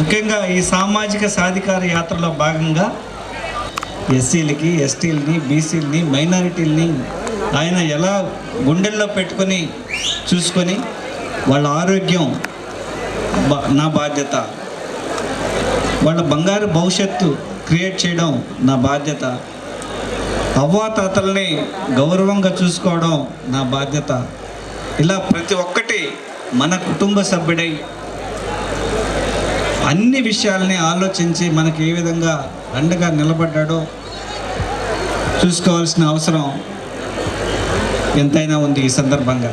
ముఖ్యంగా ఈ సామాజిక సాధికార యాత్రలో భాగంగా ఎస్సీలకి ఎస్టీలని బీసీలని మైనారిటీలని ఆయన ఎలా గుండెల్లో పెట్టుకొని చూసుకొని వాళ్ళ ఆరోగ్యం బా- నా బాధ్యత వాళ్ళ బంగారు భవిష్యత్తు క్రియేట్ చేయడం నా బాధ్యత అవ్వాతాతల్ని గౌరవంగా చూసుకోవడం నా బాధ్యత. ఇలా ప్రతి ఒక్కటి మన కుటుంబ సభ్యుడై అన్ని విషయాల్ని ఆలోచించి మనకి ఏ విధంగా అండగా నిలబడ్డాడో చూసుకోవాల్సిన అవసరం ఎంతైనా ఉంది ఈ సందర్భంగా.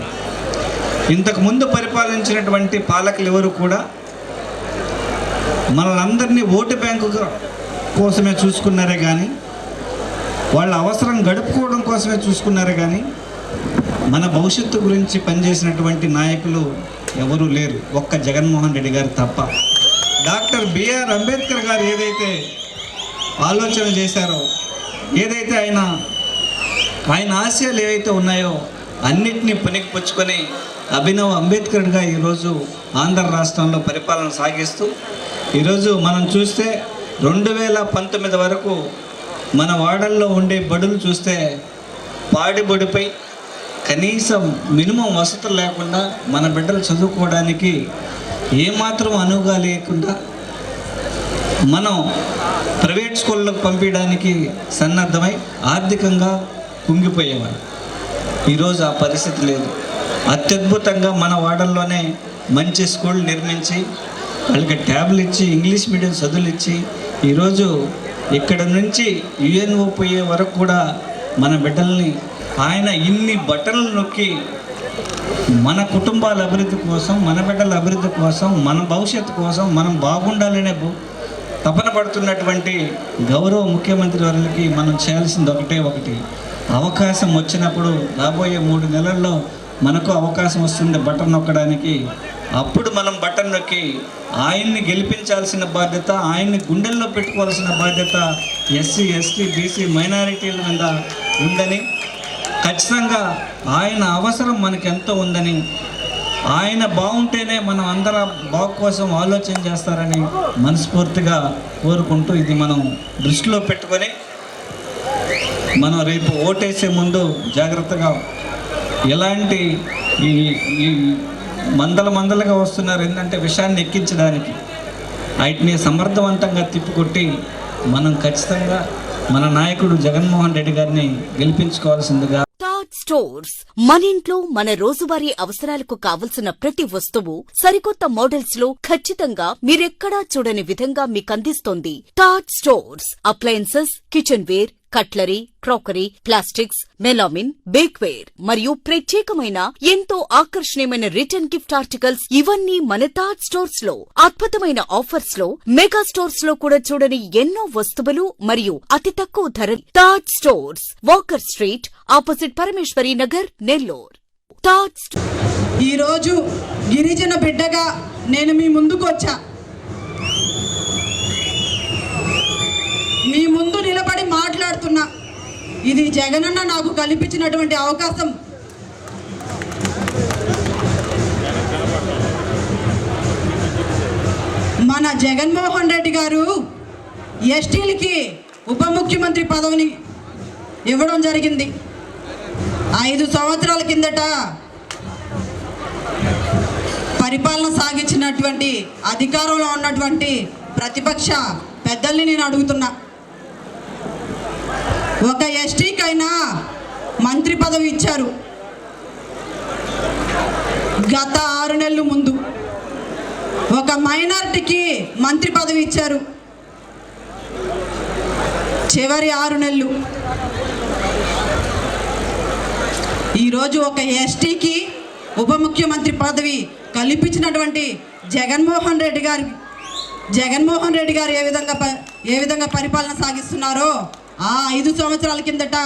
ఇంతకు ముందు పరిపాలించినటువంటి పాలకులు ఎవరు కూడా మనలందరినీ ఓటు బ్యాంకు కోసమే చూసుకున్నారే కానీ వాళ్ళ అవసరం గడుపుకోవడం కోసమే చూసుకున్నారే కానీ మన భవిష్యత్తు గురించి పనిచేసినటువంటి నాయకులు ఎవరూ లేరు. ఒక్క జగన్మోహన్ రెడ్డి గారు తప్ప. డాక్టర్ బిఆర్ అంబేద్కర్ గారు ఏదైతే ఆలోచన చేశారో ఏదైతే ఆయన ఆయన ఆశయాలు ఏవైతే ఉన్నాయో అన్నిటినీ పునికిపుచ్చుకొని అభినవ్ అంబేద్కర్గా ఈరోజు ఆంధ్ర రాష్ట్రంలో పరిపాలన సాగిస్తూ ఈరోజు మనం చూస్తే రెండు వేల పంతొమ్మిది వరకు మన వాడల్లో ఉండే బడులు చూస్తే పాడిబడిపై కనీసం మినిమం వసతులు లేకుండా మన బిడ్డలు చదువుకోవడానికి ఏమాత్రం అనువుగా లేకుండా మనం ప్రైవేట్ స్కూళ్ళకు పంపించడానికి సన్నద్ధమై ఆర్థికంగా కుంగిపోయేవారు. ఈరోజు ఆ పరిస్థితి లేదు. అత్యద్భుతంగా మన వాడల్లోనే మంచి స్కూల్ నిర్మించి వాళ్ళకి ట్యాబ్లు ఇచ్చి ఇంగ్లీష్ మీడియం చదువులు ఇచ్చి ఈరోజు ఇక్కడ నుంచి యుఎన్ఓ పోయే వరకు కూడా మన బిడ్డల్ని ఆయన ఇన్ని బట్టలు నొక్కి మన కుటుంబాల అభివృద్ధి కోసం మన బిడ్డల అభివృద్ధి కోసం మన భవిష్యత్తు కోసం మనం బాగుండాలనే తపన పడుతున్నటువంటి గౌరవ ముఖ్యమంత్రి వారికి మనం చేయాల్సింది ఒకటే ఒకటి. అవకాశం వచ్చినప్పుడు రాబోయే మూడు నెలల్లో మనకు అవకాశం వస్తుంది బటన్ నొక్కడానికి. అప్పుడు మనం బటన్ నొక్కి ఆయన్ని గెలిపించాల్సిన బాధ్యత ఆయన్ని గుండెల్లో పెట్టుకోవాల్సిన బాధ్యత ఎస్సీ ఎస్టీ బీసీ మైనారిటీల మీద ఉందని ఖచ్చితంగా ఆయన అవసరం మనకెంతో ఎంతో ఉందని ఆయన బాగుంటేనే మనం అందరం బాగు కోసం ఆలోచన చేస్తారని మనస్ఫూర్తిగా కోరుకుంటూ ఇది మనం దృష్టిలో పెట్టుకొని మనం రేపు ఓటేసే ముందు జాగ్రత్తగా ఎలాంటి ఈ ఈ మందల మందలుగా వస్తున్నారు ఏంటంటే విషయాన్ని ఎక్కించడానికి. వాటిని సమర్థవంతంగా తిప్పికొట్టి మనం ఖచ్చితంగా మన నాయకుడు జగన్మోహన్ రెడ్డి గారిని గెలిపించుకోవాల్సిందిగా స్టోర్స్. మన ఇంట్లో మన రోజువారీ అవసరాలకు కావలసిన ప్రతి వస్తువు సరికొత్త మోడల్స్లో ఖచ్చితంగా మీరెక్కడా చూడని విధంగా మీకందిస్తోంది. Taj stores appliances kitchenware cutlery crockery plastics melamine bakeware మరియు ప్రత్యేకమైన ఎంతో ఆకర్షణీయమైన రిటర్న్ గిఫ్ట్ ఆర్టికల్స్ ఇవన్నీ మన తాజ్ స్టోర్స్లో అద్భుతమైన ఆఫర్స్లో మెగా స్టోర్స్లో కూడా చూడని ఎన్నో వస్తువులు మరియు అతి తక్కువ ధర Taj stores. Walker street opposite Parameshwari Nagar Nellore. Taj ఈ రోజు గిరిజన బిడ్డగా నేను మీ ముందుకు వచ్చా. మీ ముందు నిలబడి మాట్లాడు ఇది జగనన్న నాకు కల్పించినటువంటి అవకాశం. మన జగన్మోహన్ రెడ్డి గారు ఎస్టీలకి ఉప ముఖ్యమంత్రి పదవిని ఇవ్వడం జరిగింది. ఐదు సంవత్సరాల కిందట పరిపాలన సాగించినటువంటి అధికారంలో ఉన్నటువంటి ప్రతిపక్ష పెద్దల్ని నేను అడుగుతున్నా. ఒక ఎస్టీకైనా మంత్రి పదవి ఇచ్చారు. గత ఆరు నెలల ముందు ఒక మైనార్టీకి మంత్రి పదవి ఇచ్చారు. చివరి ఆరు నెలలు. ఈరోజు ఒక ఎస్టీకి ఉప ముఖ్యమంత్రి పదవి కల్పించినటువంటి జగన్మోహన్ రెడ్డి గారి జగన్మోహన్ రెడ్డి గారు ఏ విధంగా ప- ఏ విధంగా పరిపాలన సాగిస్తున్నారో ఆ ఐదు సంవత్సరాల కిందట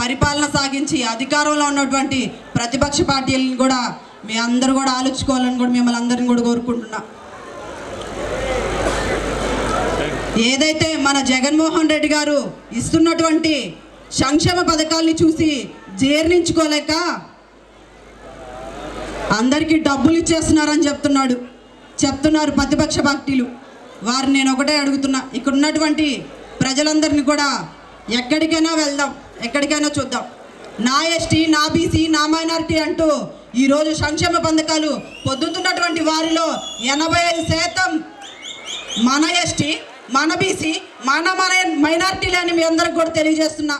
పరిపాలన సాగించి అధికారంలో ఉన్నటువంటి ప్రతిపక్ష పార్టీలను కూడా మీ అందరూ కూడా ఆలోచించుకోవాలని కూడా మిమ్మల్ని అందరిని కూడా కోరుకుంటున్నా. ఏదైతే మన జగన్మోహన్ రెడ్డి గారు ఇస్తున్నటువంటి సంక్షేమ పథకాల్ని చూసి జీర్ణించుకోలేక అందరికీ డబ్బులు ఇచ్చేస్తున్నారని చెప్తున్నాడు. చెప్తున్నారు ప్రతిపక్ష పార్టీలు. వారిని నేను ఒకటే అడుగుతున్నా. ఇక్కడ ఉన్నటువంటి ప్రజలందరినీ కూడా ఎక్కడికైనా వెళ్దాం ఎక్కడికైనా చూద్దాం. నా ఎస్టీ నా బీసీ నా మైనారిటీ అంటూ ఈరోజు సంక్షేమ పథకాలు పొద్దుతున్నటువంటి వారిలో ఎనభై ఐదు శాతం మన ఎస్టీ మన బీసీ మన మన మైనార్టీలు అని మీ అందరికి కూడా తెలియజేస్తున్నా.